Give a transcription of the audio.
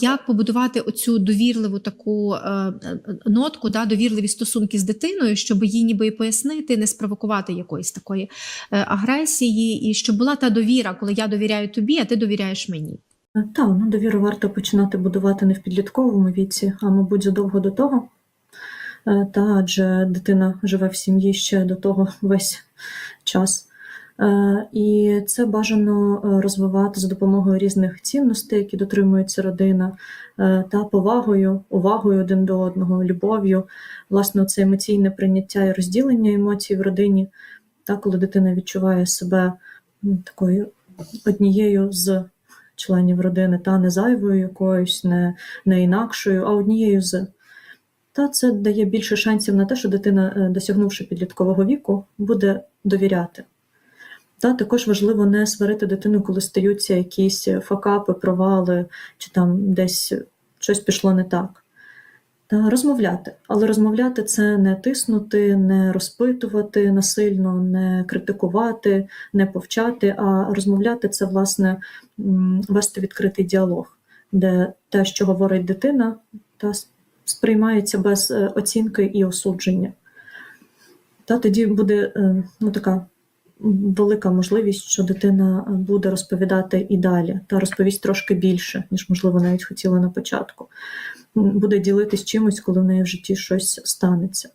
Як побудувати оцю довірливу таку е, е, нотку, да, довірливі стосунки з дитиною, щоб їй ніби і пояснити, не спровокувати якоїсь такої е, агресії, і щоб була та довіра, коли я довіряю тобі, а ти довіряєш мені. Е, Так, ну довіру варто починати будувати не в підлітковому віці, а мабуть задовго до того. Е, Та адже дитина живе в сім'ї ще до того весь час. Е, І це бажано е, розвивати за допомогою різних цінностей, які дотримується родина, е, та повагою, увагою один до одного, любов'ю, власне, це емоційне прийняття і розділення емоцій в родині, та коли дитина відчуває себе такою однією з членів родини, та не зайвою якоюсь, не, не інакшою, а однією з. Та це дає більше шансів на те, що дитина, досягнувши підліткового віку, буде довіряти. Та також важливо не сварити дитину, коли стаються якісь факапи, провали, чи там десь щось пішло не так. Та розмовляти. Але розмовляти це не тиснути, не розпитувати насильно, не критикувати, не повчати, а розмовляти це, власне, вести відкритий діалог, де те, що говорить дитина, та сприймається без е, оцінки і осудження. Та тоді буде е, ну, така велика можливість, що дитина е, буде розповідати і далі, та розповість трошки більше, ніж, можливо, навіть хотіла на початку. Буде ділитись чимось, коли в неї в житті щось станеться.